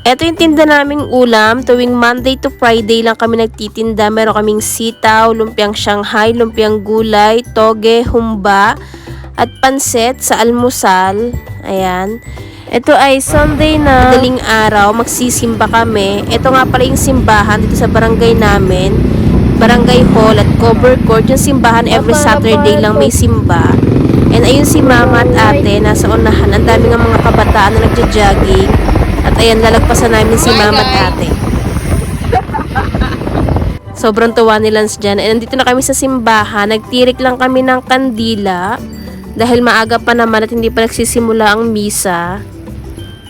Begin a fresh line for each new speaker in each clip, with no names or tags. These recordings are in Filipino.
Ito yung tinda naming ulam. Tuwing Monday to Friday lang kami nagtitinda. Meron kaming sitaw, lumpiang Shanghai, lumpiang gulay, toge, humba, at pansit sa almusal. Ayan. Ito ay Sunday na madaling araw, magsisimba kami. Ito nga pala yung simbahan dito sa barangay namin. Barangay Hall at Cover Court. Yung simbahan every Saturday lang may simba. And ayun si mama at ate, nasa unahan. Ang dami nga mga kabataan na nagja-jogging. At ayan, lalagpasan namin si mama at ate. Sobrang tuwa ni Lance dyan. And nandito na kami sa simbahan. Nagtirik lang kami ng kandila. Dahil maaga pa naman at hindi pa nagsisimula ang misa.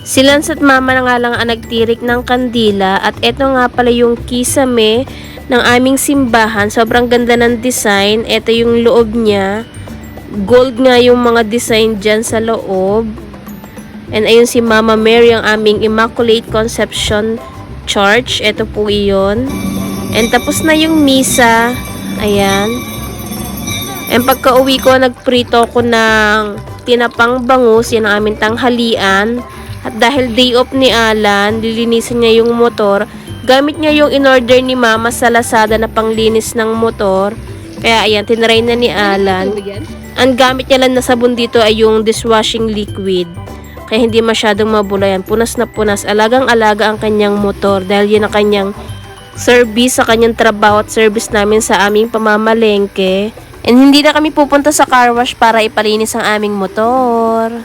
Si Lance at mama na nga lang ang nagtirik ng kandila. At eto nga pala yung kisame ng aming simbahan. Sobrang ganda ng design. Eto yung loob niya. Gold nga yung mga design dyan sa loob. And ayun si Mama Mary ang aming Immaculate Conception Church. Ito po iyon. And tapos na yung misa. Ayan. And pagka uwi ko, nagprito ko ng tinapang bangus. Yan ang aming tanghalian. At dahil day off ni Alan, lilinisin niya yung motor. Gamit niya yung in-order ni Mama sa Lazada na panglinis ng motor. Kaya ayan, tinry na ni Alan. Ang gamit niya lang na sabon dito ay yung dishwashing liquid. Kaya hindi masyadong mabulayan. Punas na punas. Alagang-alaga ang kanyang motor dahil yun ang kanyang service sa kanyang trabaho at service namin sa aming pamamalengke. And hindi na kami pupunta sa car wash para ipalinis ang aming motor.